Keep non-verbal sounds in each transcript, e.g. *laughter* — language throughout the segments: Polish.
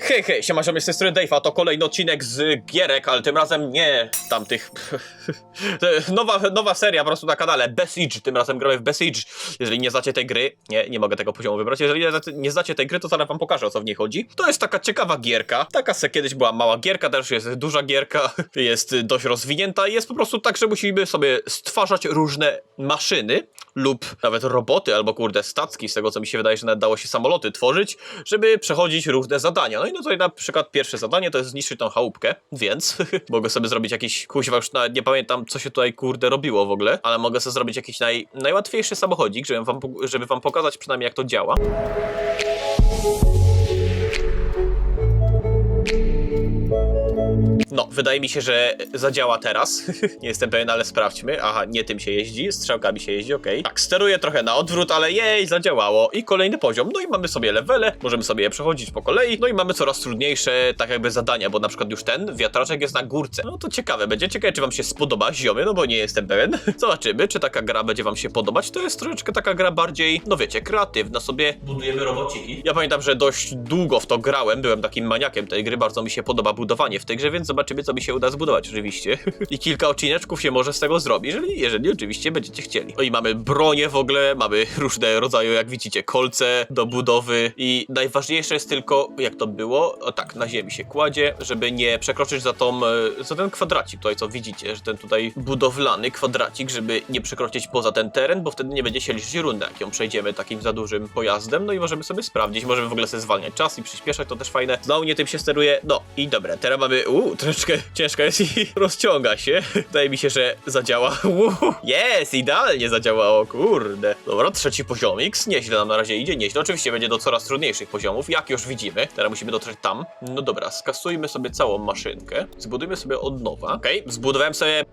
Hej, hej, siema, ziomie, z tej strony Dave'a, to kolejny odcinek z gierek, ale tym razem nie tamtych... *laughs* Nowa, nowa seria po prostu na kanale, Besiege, tym razem gramy w Besiege. Jeżeli nie znacie tej gry, nie, nie mogę tego poziomu wybrać, jeżeli nie znacie- tej gry, to zaraz wam pokażę, o co w niej chodzi. To jest taka ciekawa gierka, taka se kiedyś była mała gierka, też jest duża gierka, *laughs* jest dość rozwinięta i jest po prostu tak, że musimy sobie stwarzać różne maszyny lub nawet roboty, albo kurde stacki, z tego co mi się wydaje, że nawet dało się samoloty tworzyć, żeby przechodzić różne zadania. No i no tutaj na przykład pierwsze zadanie to jest zniszczyć tą chałupkę, więc *laughs* mogę sobie zrobić jakiś, kuźwa już nie pamiętam co się tutaj kurde robiło w ogóle, ale mogę sobie zrobić jakiś naj, najłatwiejszy samochodzik, żeby wam, żeby wam pokazać przynajmniej jak to działa. No, wydaje mi się, że zadziała teraz. *laughs* nie jestem pewien, ale sprawdźmy. Aha, nie tym się jeździ, strzałkami się jeździ, okej. Tak, steruję trochę na odwrót, ale jej, zadziałało. I kolejny poziom. No i mamy sobie levele, możemy sobie je przechodzić po kolei. No i mamy coraz trudniejsze, tak jakby zadania, bo na przykład już ten wiatraczek jest na górce. No to ciekawe, będzie ciekawe, czy wam się spodoba, ziomy, no bo nie jestem pewien. *laughs* Zobaczymy, czy taka gra będzie wam się podobać. To jest troszeczkę taka gra bardziej, no wiecie, kreatywna sobie. Budujemy robociki. Ja pamiętam, że dość długo w to grałem, byłem takim maniakiem tej gry, bardzo mi się podoba budowanie w tej grze, więc zobaczymy, co mi się uda zbudować oczywiście. *laughs* I kilka odcineczków się może z tego zrobi, jeżeli, jeżeli oczywiście będziecie chcieli. No i mamy bronię w ogóle, mamy różne rodzaje, jak widzicie, kolce do budowy i najważniejsze jest tylko, jak to było, o tak, na ziemi się kładzie, żeby nie przekroczyć za tą, e, za ten kwadracik tutaj, co widzicie, że ten tutaj budowlany kwadracik, żeby nie przekroczyć poza ten teren, bo wtedy nie będzie się liczyć runda, jak ją przejdziemy takim za dużym pojazdem, no i możemy sobie sprawdzić, możemy w ogóle sobie zwalniać czas i przyspieszać, to też fajne. Znowu nie tym się steruje, no i dobra, teraz mamy, uuu, troszeczkę ciężko jest i *laughs* rozciąga się. Wydaje mi się, że zadziała. *laughs* Jest, idealnie zadziałało, kurde. Dobra, trzeci poziom X, nieźle nam na razie idzie, nieźle. Oczywiście będzie do coraz trudniejszych poziomów, jak już widzimy. Teraz musimy dotrzeć tam. No dobra, skasujmy sobie całą maszynkę, zbudujmy sobie od nowa. Okej, zbudowałem sobie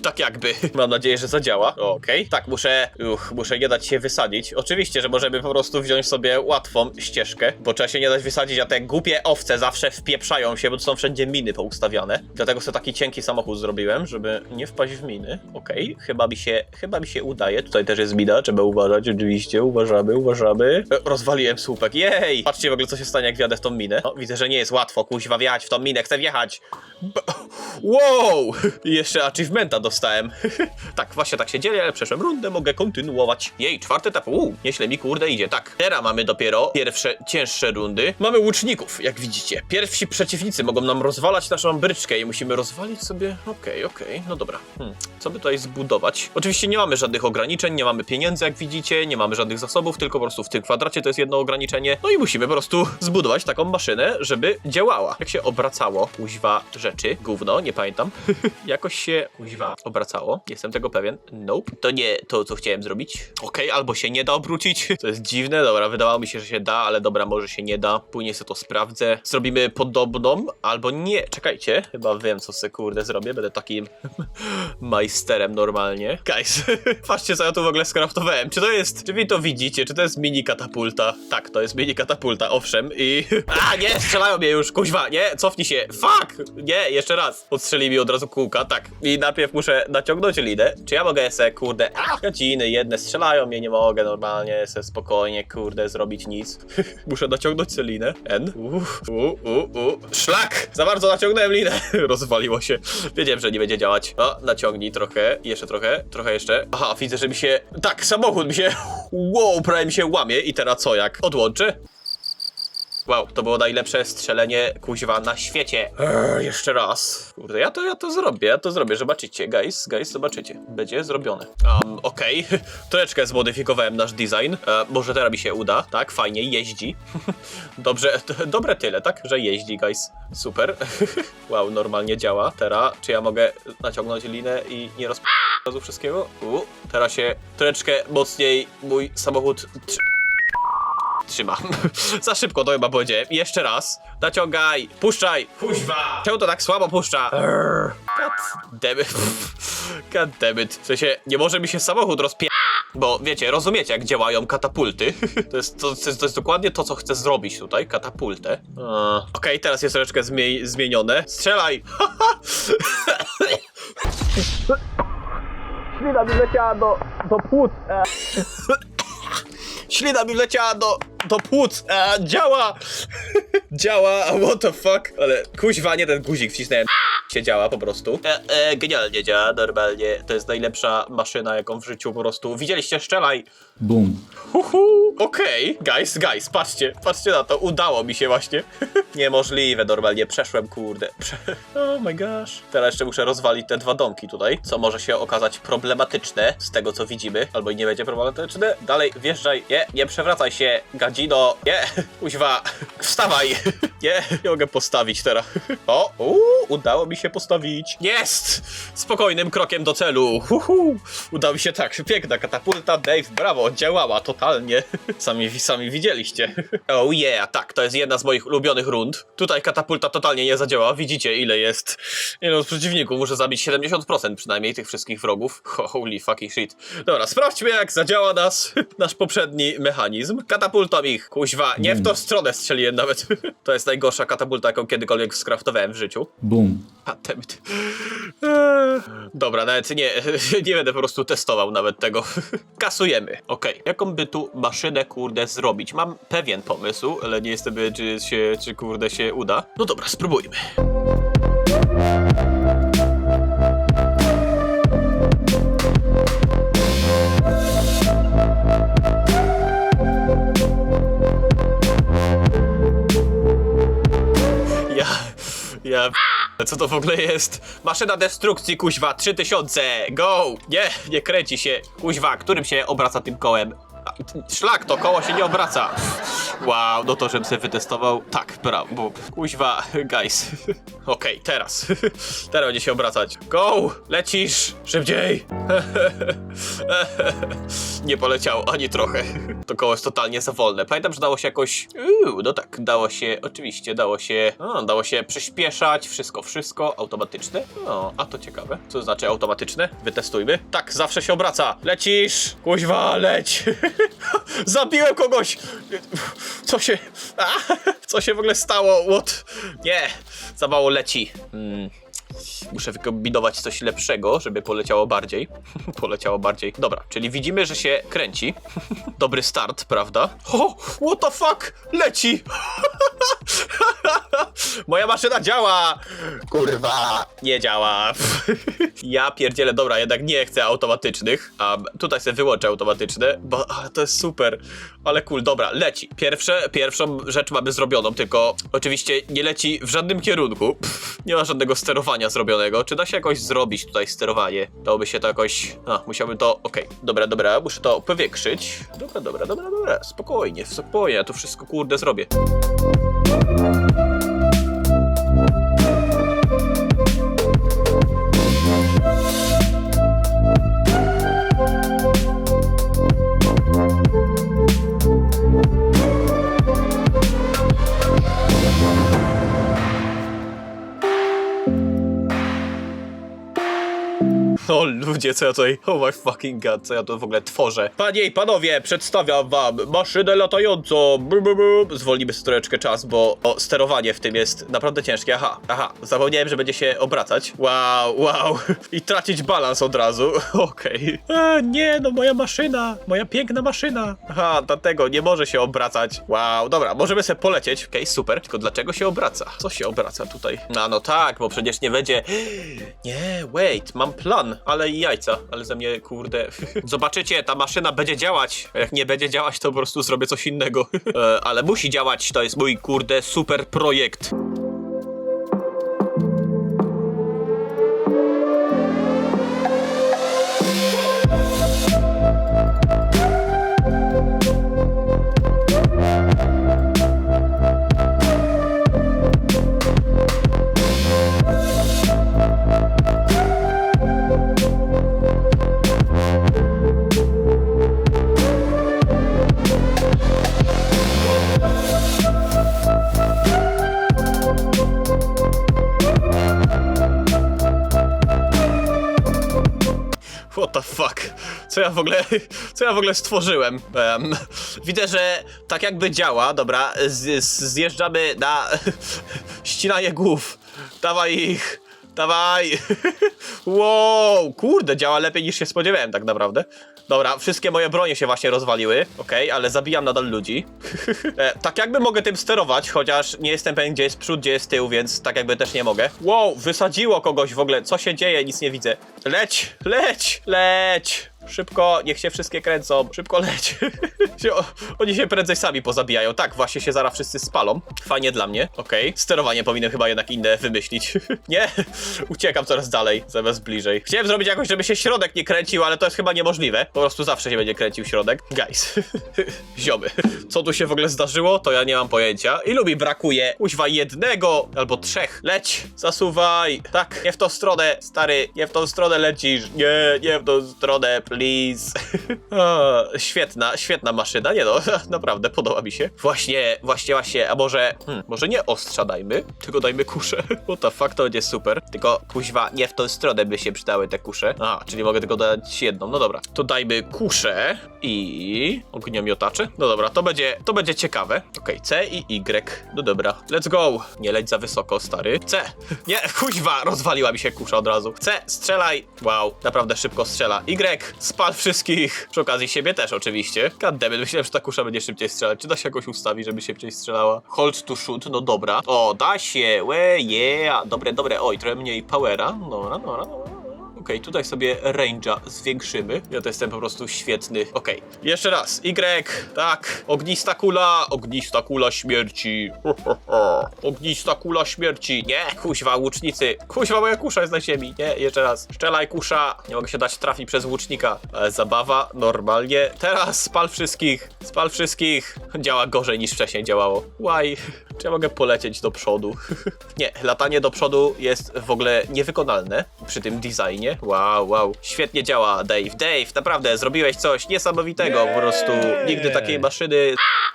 tak jakby. *laughs* Mam nadzieję, że zadziała. Okej. Tak, muszę. Uch, muszę nie dać się wysadzić. Oczywiście, że możemy po prostu wziąć sobie łatwą ścieżkę, bo trzeba się nie dać wysadzić, a te głupie owce zawsze wpieprzają się, bo tu są wszędzie miny poustawiane. Dlatego sobie taki cienki samochód zrobiłem, żeby nie wpaść w miny. Okej, chyba mi się. Chyba mi się udaje. Tutaj też jest mina, trzeba uważać, oczywiście. Uważamy, uważamy. E, rozwaliłem słupek. Jej! Patrzcie w ogóle, co się stanie, jak wjadę w tą minę. O, widzę, że nie jest łatwo, kuźwa, wjechać w tą minę, chcę wjechać. B wow! *laughs* Jeszcze achievementa dostałem. *laughs* tak, właśnie tak się dzieje, ale przeszłem rundę, mogę kontynuować. Jej, czwarty etap. Uuu, nieźle mi kurde idzie. Tak, teraz mamy dopiero pierwsze, cięższe rundy. Mamy łuczników, jak widzicie. Pierwsi przeciwnicy mogą nam rozwalać naszą bryczkę i musimy rozwalić sobie... Okej, okej, no dobra. Hmm. Co by tutaj zbudować? Oczywiście nie mamy żadnych ograniczeń, nie mamy pieniędzy, jak widzicie, nie mamy żadnych zasobów, tylko po prostu w tym kwadracie to jest jedno ograniczenie. No i musimy po prostu zbudować taką maszynę, żeby działała. Jak się obracało, kuźwa rzeczy, gówno, nie pamiętam. *laughs* Jakoś się kuźwa obracało, jestem tego pewien. Nope, to nie to, co chciałem zrobić. Okej, albo się nie da obrócić, *laughs* to jest dziwne, dobra, wydawało mi się, że się da, ale dobra, może się nie da. Później sobie to sprawdzę. Zrobimy podobną, albo nie, czekajcie, chyba wiem, co se kurde zrobię, będę takim *laughs* majsterem normalnie. Guys, *laughs* patrzcie, co ja tu w ogóle skraftowałem. Czy to jest, czy wy to widzicie, czy to jest mini katapulta? Tak, to jest mini katapulta, owszem, i... A, nie, strzelają mnie już, kuźwa, nie, cofnij się, fuck, nie, jeszcze raz. Odstrzeli mi od razu kółka, tak. I najpierw muszę naciągnąć linę. Czy ja mogę se, kurde, a, gadziny jedne strzelają mnie, nie mogę normalnie se spokojnie, kurde, zrobić nic. *laughs* muszę naciągnąć se linę. N. U, u, u, u. Szlak! Za bardzo naciągnąłem linę. *laughs* Rozwaliło się. Wiedziałem, że nie będzie działać. O, naciągnij trochę, jeszcze trochę, trochę jeszcze. Aha, widzę, że mi się... Tak, samochód mi się... *laughs* Wow, prawie mi się łamie. I teraz co, jak odłączę? Wow, to było najlepsze strzelenie kuźwa na świecie. Eee, jeszcze raz. Kurde, ja to, ja to zrobię, ja to zrobię, zobaczycie, guys, guys, zobaczycie. Będzie zrobione. Um, okej, *laughs* troszeczkę zmodyfikowałem nasz design. E, może teraz mi się uda, tak, fajnie, jeździ. *laughs* Dobrze, dobre tyle, tak, że jeździ, guys. Super. *laughs* wow, normalnie działa. Teraz, czy ja mogę naciągnąć linę i nie roz... razu wszystkiego? U, teraz się troszeczkę mocniej mój samochód trzyma. *laughs* Za szybko to chyba powiedziałem. Jeszcze raz. Naciągaj. Puszczaj. Kuźwa. Czemu to tak słabo puszcza? God damn it. *laughs* God damn it. W sensie, nie może mi się samochód rozpie... Bo wiecie, rozumiecie jak działają katapulty. *laughs* To jest, to, to, jest, to jest dokładnie to, co chcę zrobić tutaj. Katapultę. Okej, teraz jest troszeczkę zmie zmienione. Strzelaj. Ślina mi leciała do, do płuc. Ślina mi leciała do, do płuc. A, działa! *laughs* działa, what the fuck? Ale kuźwa, nie ten guzik wcisnąłem. Się działa po prostu. E, e, genialnie działa, normalnie. To jest najlepsza maszyna, jaką w życiu po prostu. Widzieliście, strzelaj. Boom. Uhu. Okej, guys, guys, patrzcie, patrzcie na to, udało mi się właśnie. *laughs* Niemożliwe, normalnie przeszłem, kurde. Prze *laughs* oh my gosh. Teraz jeszcze muszę rozwalić te dwa domki tutaj, co może się okazać problematyczne z tego, co widzimy, albo i nie będzie problematyczne. Dalej, wjeżdżaj, nie, nie przewracaj się, gadzino, nie, *laughs* uźwa, wstawaj, nie, nie mogę postawić teraz. O, uu, udało mi się postawić. Jest! Spokojnym krokiem do celu. Uhu. Udało mi się tak, piękna katapulta, Dave, brawo, działała totalnie. *laughs* Sami, sami widzieliście. *laughs* Oh yeah, tak, to jest jedna z moich ulubionych rund. Tutaj katapulta totalnie nie zadziała, widzicie ile jest. Nie z przeciwników muszę zabić 70% przynajmniej tych wszystkich wrogów. *laughs* Holy fucking shit. Dobra, sprawdźmy jak zadziała nas, nasz poprzedni mechanizm. Katapultą ich, kuźwa, nie w tą stronę strzeliłem nawet. To jest najgorsza katapulta, jaką kiedykolwiek skraftowałem w życiu. Boom. Eee, Dobra, nawet nie, *laughs* nie będę po prostu testował nawet tego. *laughs* Kasujemy. Okej, jaką by tu maszynę, kurde, zrobić? Mam pewien pomysł, ale nie jestem pewien, czy się, czy kurde się uda. No dobra, spróbujmy. Ja, ja... Co to w ogóle jest? Maszyna destrukcji, kuźwa, 3000, go! Nie, nie kręci się, kuźwa, którym się obraca tym kołem? Szlak, to koło się nie obraca. Wow, no to żebym sobie wytestował. Tak, brawo, kuźwa, guys. *laughs* Okej, teraz. *laughs* Teraz będzie się obracać. Go! Lecisz! Szybciej! *laughs* nie poleciało ani trochę. To koło jest totalnie za wolne. Pamiętam, że dało się jakoś. Uuu, no tak, dało się, oczywiście, dało się. O, dało się przyspieszać, wszystko, wszystko, automatyczne. No, a to ciekawe. Co znaczy automatyczne? Wytestujmy. Tak, zawsze się obraca. Lecisz! Kuźwa, leć! *laughs* Zabiłem kogoś! Co się. A, co się w ogóle stało? What? Nie, za mało leci. Hmm. Muszę wykombinować coś lepszego, żeby poleciało bardziej. *laughs* poleciało bardziej. Dobra, czyli widzimy, że się kręci. *laughs* Dobry start, prawda? O, what the fuck? Leci! *laughs* Moja maszyna działa! Kurwa! Nie działa. ja pierdzielę, dobra, jednak nie chcę automatycznych. A tutaj sobie wyłączę automatyczne, bo to jest super. Ale cool, dobra, leci. Pierwsze, pierwszą rzecz mamy zrobioną, tylko oczywiście nie leci w żadnym kierunku. Pff, nie ma żadnego sterowania zrobionego. Czy da się jakoś zrobić tutaj sterowanie? Dałoby się to jakoś... A, musiałbym to... Okej, dobra, dobra, muszę to powiększyć. Dobra, dobra, dobra, dobra, spokojnie, spokojnie, ja to wszystko kurde zrobię. Co ja tutaj, oh my fucking god, co ja tu w ogóle tworzę. Panie i panowie, przedstawiam wam maszynę latającą. Bru, bru, bru. Zwolnimy troszeczkę czas, bo o, sterowanie w tym jest naprawdę ciężkie. Aha, aha, zapomniałem, że będzie się obracać. Wow, wow. I tracić balans od razu. *laughs* Okej. A, Nie, no moja maszyna, moja piękna maszyna. Aha, dlatego nie może się obracać. Wow, dobra, możemy sobie polecieć. Okej, super. Tylko dlaczego się obraca? Co się obraca tutaj? A no tak, bo przecież nie będzie... *gasps* Nie, wait, mam plan, ale i ale ze mnie kurde. *laughs* Zobaczycie, ta maszyna będzie działać. A Jak nie będzie działać, to po prostu zrobię coś innego. *laughs* e, ale musi działać, to jest mój kurde super projekt. The fuck? Co ja w ogóle, co ja w ogóle stworzyłem? Em, widzę, że tak jakby działa, dobra, z, z, zjeżdżamy na *laughs* ścinanie głów. Dawaj ich, Dawaj! *laughs* wow, kurde, działa lepiej niż się spodziewałem tak naprawdę. Dobra, wszystkie moje bronie się właśnie rozwaliły, okej, ale zabijam nadal ludzi. *laughs* e, tak jakby mogę tym sterować, chociaż nie jestem pewien, gdzie jest przód, gdzie jest tył, więc tak jakby też nie mogę. Wow, wysadziło kogoś w ogóle, co się dzieje, nic nie widzę. Leć, leć, leć! Szybko, niech się wszystkie kręcą. Szybko leć. *laughs* Oni się prędzej sami pozabijają. Tak, właśnie się zaraz wszyscy spalą. Fajnie dla mnie. Okej. Sterowanie powinienem chyba jednak inne wymyślić. *laughs* nie? Uciekam coraz dalej, zamiast bliżej. Chciałem zrobić jakoś, żeby się środek nie kręcił, ale to jest chyba niemożliwe. Po prostu zawsze się będzie kręcił środek. Guys. *laughs* Ziomy. Co tu się w ogóle zdarzyło, to ja nie mam pojęcia. Ilu mi brakuje? Kuźwa jednego albo trzech. Leć, zasuwaj. Tak, nie w tą stronę, stary. Nie w tą stronę lecisz. Nie, nie w tą stronę, please. *laughs* o, świetna, świetna maszyna. Nie no, *laughs* naprawdę podoba mi się. Właśnie, właśnie, właśnie. A może, hmm, może nie ostrza dajmy, tylko dajmy kuszę. *laughs* What the fuck, to będzie super. Tylko kuźwa, nie w tą stronę by się przydały te kusze. A, czyli mogę tylko dać jedną. No dobra. To dajmy kuszę i ogniomiotacze. No dobra, to będzie, to będzie ciekawe. Okej, C i Y. No dobra, let's go. Nie leć za wysoko, stary. C. Nie, kuźwa, rozwaliła mi się kusza od razu. C, strzelaj. Wow, naprawdę szybko strzela. Y, spal wszystkich. Przy okazji siebie też oczywiście. Goddammit, myślałem, że ta kusza będzie szybciej strzelać. Czy da się jakoś ustawić, żeby szybciej strzelała? Hold to shoot, no dobra. O, da się, we, yeah. Dobre, dobre. Oj, trochę mniej powera. Dobra, dobra, dobra. Okej, tutaj sobie range'a zwiększymy. Ja to jestem po prostu świetny. Okej, jeszcze raz. Y, tak. Ognista kula, ognista kula śmierci. *laughs* Ognista kula śmierci. Nie, kuźwa, łucznicy. Kuźwa, moja kusza jest na ziemi. Nie, jeszcze raz. Szczelaj kusza. Nie mogę się dać trafić przez łucznika. Ale zabawa, normalnie. Teraz spal wszystkich. Spal wszystkich. Działa gorzej niż wcześniej działało. Why? *laughs* Czy ja mogę polecieć do przodu? *laughs* Nie, latanie do przodu jest w ogóle niewykonalne przy tym designie. Wow, wow. Świetnie działa, Dave. Dave, naprawdę, zrobiłeś coś niesamowitego po prostu. Nigdy takiej maszyny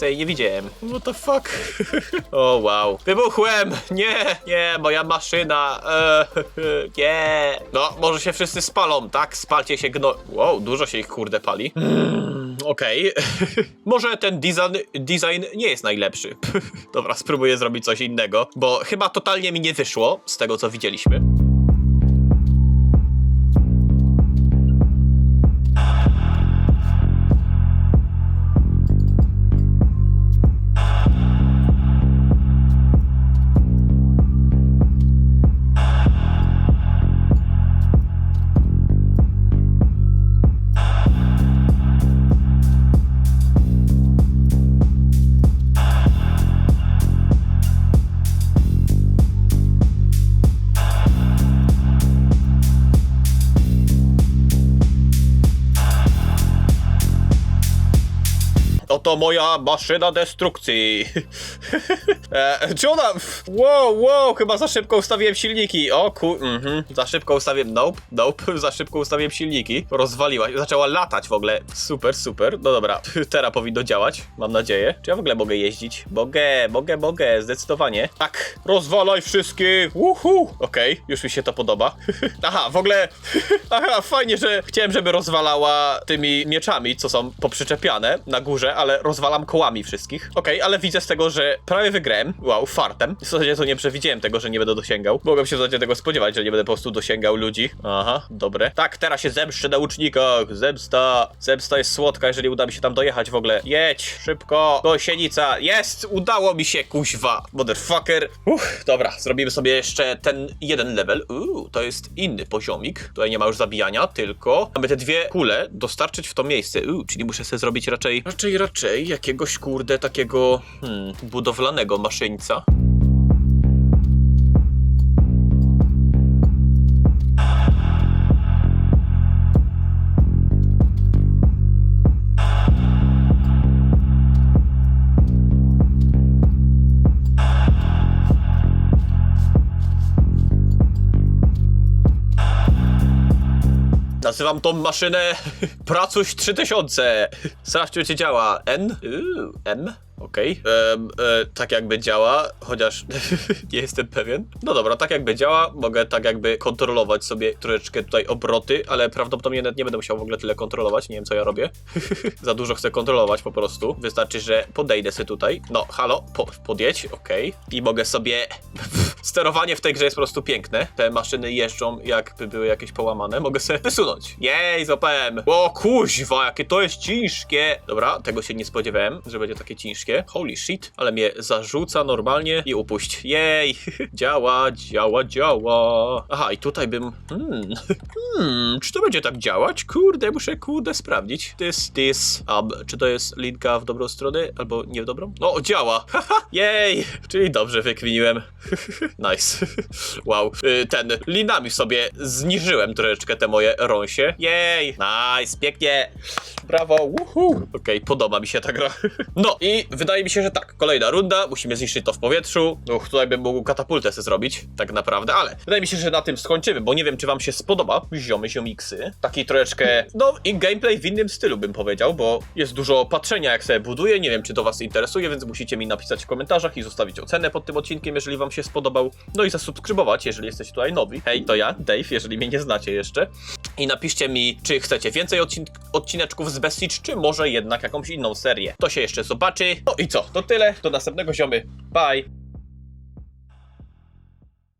tej nie widziałem. What the fuck? *laughs* o, wow. Wybuchłem! Nie, nie, moja maszyna. Eee, *laughs* nie. No, może się wszyscy spalą, tak? Spalcie się gno... Wow, dużo się ich kurde pali. Mm, Okej. *laughs* może ten design, design nie jest najlepszy. *laughs* Dobra, spróbuję zrobić coś innego, bo chyba totalnie mi nie wyszło z tego, co widzieliśmy. Oto moja maszyna destrukcji. *laughs* e, czy ona... Wow, wow, chyba za szybko ustawiłem silniki. O ku... Mhm. Za szybko ustawiłem... Nope, nope. *laughs* Za szybko ustawiłem silniki. Rozwaliła. Zaczęła latać w ogóle. Super, super. No dobra. *laughs* Teraz powinno działać. Mam nadzieję. Czy ja w ogóle mogę jeździć? Mogę, mogę, mogę. Zdecydowanie. Tak. Rozwalaj wszystkich. Uhu. Okej, już mi się to podoba. Aha, w ogóle... Aha, fajnie, że chciałem, żeby rozwalała tymi mieczami, co są poprzyczepiane na górze, ale rozwalam kołami wszystkich. Okej, ale widzę z tego, że prawie wygrałem. Wow, fartem. W zasadzie to nie przewidziałem tego, że nie będę dosięgał. Mogłem się w zasadzie tego spodziewać, że nie będę po prostu dosięgał ludzi. Aha, dobre. Tak, teraz się zemszczę na łucznikach. Zemsta. Zemsta jest słodka, jeżeli uda mi się tam dojechać w ogóle. Jedź, szybko. Gosienica. Jest! Udało mi się, kuźwa. Motherfucker. Uff, dobra, zrobimy sobie jeszcze ten jeden level. Uuu, to jest inny poziomik. Tutaj nie ma już zabijania, tylko mamy te dwie kule dostarczyć w to miejsce. Uuu, czyli muszę sobie zrobić raczej, raczej, raczej jakiegoś kurde takiego hmm, budowlanego maszyńca. Nazywam tą maszynę *laughs* Pracuś 3000. Sprawdźmy, czy działa. N? Uuu, M? Okej. Em, e, tak jakby działa, chociaż *laughs* nie jestem pewien. No dobra, tak jakby działa. Mogę tak jakby kontrolować sobie troszeczkę tutaj obroty, ale prawdopodobnie nawet nie będę musiał w ogóle tyle kontrolować. Nie wiem, co ja robię. *laughs* Za dużo chcę kontrolować po prostu. Wystarczy, że podejdę sobie tutaj. No, halo, po, podjedź, okej. I mogę sobie *laughs* Sterowanie w tej grze jest po prostu piękne. Te maszyny jeżdżą jakby były jakieś połamane. Mogę sobie wysunąć. Jej, złapałem. O kuźwa, jakie to jest ciężkie. Dobra, tego się nie spodziewałem, że będzie takie ciężkie. Holy shit, ale mnie zarzuca normalnie i upuść. Jej, *laughs* działa, działa, działa. Aha, i tutaj bym... Hmm, *laughs* hmm, czy to będzie tak działać? Kurde, muszę kurde sprawdzić. This, this, um, czy to jest linka w dobrą stronę, albo nie w dobrą? O, działa. *laughs* Haha, jej, czyli dobrze wykminiłem. nice. wow. Y, Ten, linami sobie zniżyłem troszeczkę te moje rąsie. Jej, nice, pięknie. Brawo, uhu. Okej, podoba mi się ta gra. no i wydaje mi się, że tak, kolejna runda, musimy zniszczyć to w powietrzu. Uch, tutaj bym mógł katapultę sobie zrobić, tak naprawdę, ale wydaje mi się, że na tym skończymy, bo nie wiem, czy wam się spodoba, ziomy, ziomiksy. Taki troszeczkę, no i gameplay w innym stylu bym powiedział, bo jest dużo patrzenia, jak sobie buduję, nie wiem, czy to was interesuje, więc musicie mi napisać w komentarzach i zostawić ocenę pod tym odcinkiem, jeżeli wam się spodobał. No i zasubskrybować, jeżeli jesteście tutaj nowi. Hej, to ja, Dave, jeżeli mnie nie znacie jeszcze. I napiszcie mi, czy chcecie więcej odcin odcineczków z Best Siege, czy może jednak jakąś inną serię. To się jeszcze zobaczy. No i co, to tyle. Do następnego ziomy. Bye.